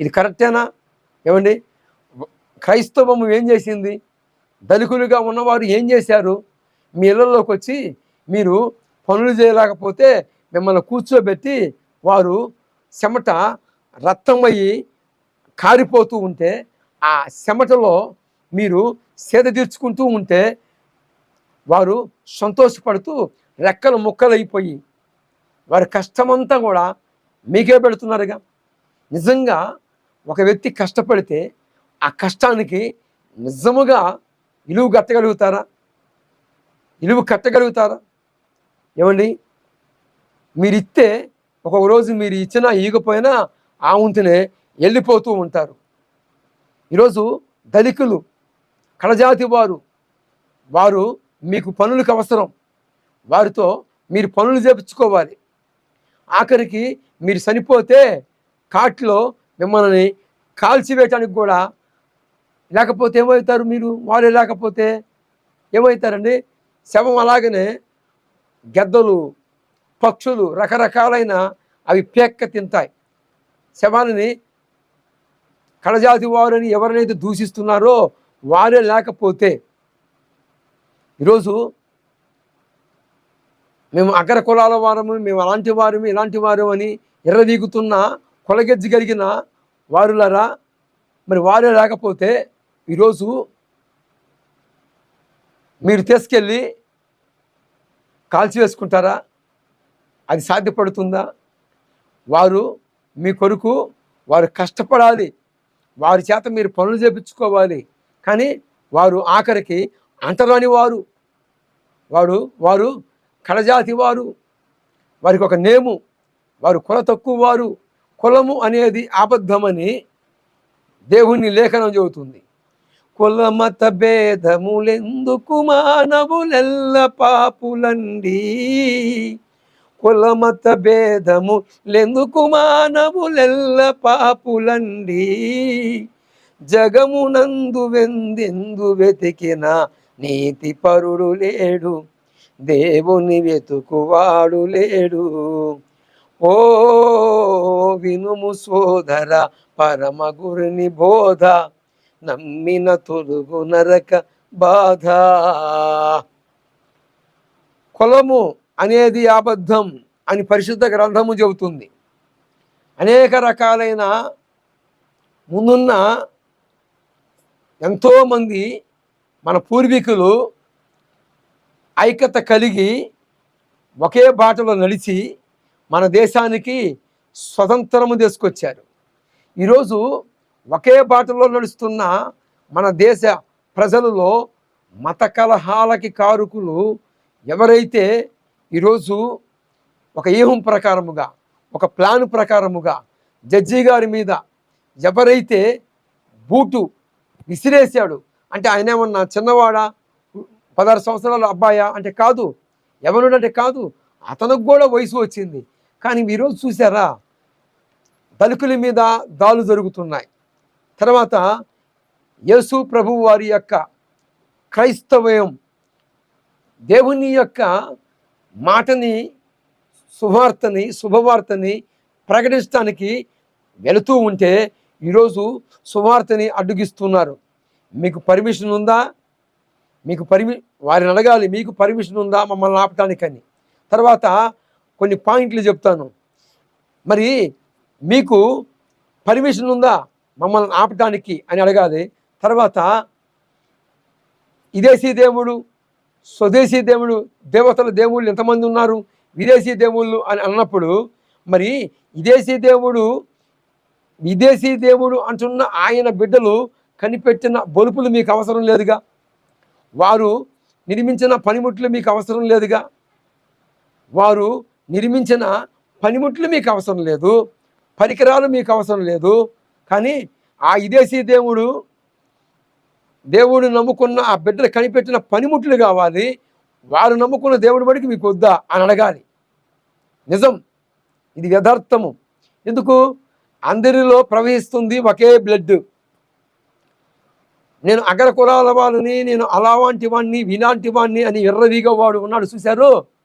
ఇది కరెక్టేనా? ఏమండి? క్రైస్తవము ఏం చేసింది? దళికులుగా ఉన్నవారు ఏం చేశారు? మీ ఇళ్ళలోకి వచ్చి మీరు పనులు చేయలేకపోతే మిమ్మల్ని కూర్చోబెట్టి వారు చెమట రక్తమయ్యి కారిపోతూ ఉంటే ఆ చెమటలో మీరు సేద తీర్చుకుంటూ ఉంటే వారు సంతోషపడుతూ రెక్కలు ముక్కలైపోయి వారి కష్టమంతా కూడా మీకే పెడుతున్నారుగా. నిజంగా ఒక వ్యక్తి కష్టపడితే ఆ కష్టానికి నిజముగా విలువ కట్టగలుగుతారా? విలువ కట్టగలుగుతారా? ఏమండి? మీరు ఇస్తే ఒక రోజు మీరు ఇచ్చినా ఈగపోయినా ఆ ఉంటేనే వెళ్ళిపోతూ ఉంటారు. ఈరోజు దళితులు కళజాతి వారు వారు మీకు పనులకు అవసరం. వారితో మీరు పనులు చేపించుకోవాలి. ఆఖరికి మీరు చనిపోతే కాట్లో మిమ్మల్ని కాల్చివేయటానికి కూడా లేకపోతే ఏమవుతారు మీరు? వారే లేకపోతే ఏమవుతారండి? శవం అలాగనే గెద్దలు పక్షులు రకరకాలైన అవి పేక్క తింటాయి. శవాలని కడజాతి వారని ఎవరినైతే దూషిస్తున్నారో వారే లేకపోతే ఈరోజు మేము అగ్ర కులాల వారము మేము అలాంటి వారము ఇలాంటి వారు అని ఎర్రదీగుతున్నా కొలగెజ్జగలిగిన వారులరా? మరి వారే లేకపోతే ఈరోజు మీరు తీసుకెళ్ళి కాల్చివేసుకుంటారా? అది సాధ్యపడుతుందా? వారు మీ కొరకు వారు కష్టపడాలి. వారి చేత మీరు పనులు చేపించుకోవాలి. కానీ వారు ఆఖరికి అంటరాని వారు. వాడు వారు కడజాతి వారు. వారికి ఒక నేము. వారు కుల తక్కువ వారు. కులము అనేది అబద్ధమని దేవుని లేఖనం చెబుతుంది. కులమత భేదములెందుకు మానవులెల్ల పాపులండి? కులమత భేదము లెందుకు మానవులెల్ల పాపులండి? జగమునందు వెందెందు వెతికిన నీతి పరుడు లేడు. దేవుని వెతుకువాడు లేడు. ఓ వినుము సోదర పరమ గురుని బోధ నమ్మిన తొలుగు నరక బాధ. కులము అనేది అబద్ధం అని పరిశుద్ధ గ్రంథము చెబుతుంది. అనేక రకాలైన ముందున్న ఎంతోమంది మన పూర్వీకులు ఐక్యత కలిగి ఒకే బాటలో నడిచి మన దేశానికి స్వతంత్రము తీసుకొచ్చారు. ఈరోజు ఒకే బాటలో నడుస్తున్న మన దేశ ప్రజలలో మత కలహాలకి కారుకులు ఎవరైతే ఈరోజు ఒక వ్యూహం ప్రకారముగా ఒక ప్లాన్ ప్రకారముగా జడ్జి గారి మీద ఎవరైతే బూటు విసిరేశాడు అంటే ఆయన ఏమన్నా చిన్నవాడా పదహారు సంవత్సరాల అబ్బాయా అంటే కాదు ఎవరుడంటే కాదు అతనికి కూడా వయసు వచ్చింది. కానీ ఈరోజు చూసారా దళితుల మీద దాలు జరుగుతున్నాయి. తర్వాత యేసు ప్రభు వారి యొక్క క్రైస్తవయం దేవుని యొక్క మాటని శుభార్తని శుభవార్తని ప్రకటించడానికి వెళుతూ ఉంటే ఈరోజు శుభార్తని అడ్డుగిస్తున్నారు. మీకు పర్మిషన్ ఉందా? మీకు పర్మి వారిని అడగాలి మీకు పర్మిషన్ ఉందా? మమ్మల్ని ఆపటానికని తర్వాత కొన్ని పాయింట్లు చెప్తాను. మరి మీకు పర్మిషన్ ఉందా మమ్మల్ని ఆపటానికి అని అడగాలి. తర్వాత విదేశీ దేవుడు స్వదేశీ దేవుడు దేవతల దేవుళ్ళు ఎంతమంది ఉన్నారు విదేశీ దేవుళ్ళు అని అన్నప్పుడు మరి విదేశీ దేవుడు విదేశీ దేవుడు అంటున్న ఆయన బిడ్డలు కనిపెట్టిన బొలుపులు మీకు అవసరం లేదుగా? వారు నిర్మించిన పనిముట్లు మీకు అవసరం లేదుగా? వారు నిర్మించిన పనిముట్లు మీకు అవసరం లేదు పరికరాలు మీకు అవసరం లేదు. కానీ ఆ విదేశీ దేవుడు దేవుడు నమ్ముకున్న ఆ బిడ్డలు కనిపెట్టిన పనిముట్లు కావాలి. వారు నమ్ముకున్న దేవుడి బడికి మీకు వద్దా అని అడగాలి. నిజం. ఇది యథార్థము. ఎందుకు? అందరిలో ప్రవహిస్తుంది ఒకే బ్లడ్. నేను అగ్ర కులాల వాళ్ళని నేను అలాంటి వాడిని విలాంటి వాడిని అని ఎర్రవీగా వాడు ఉన్నాడు. చూశారు?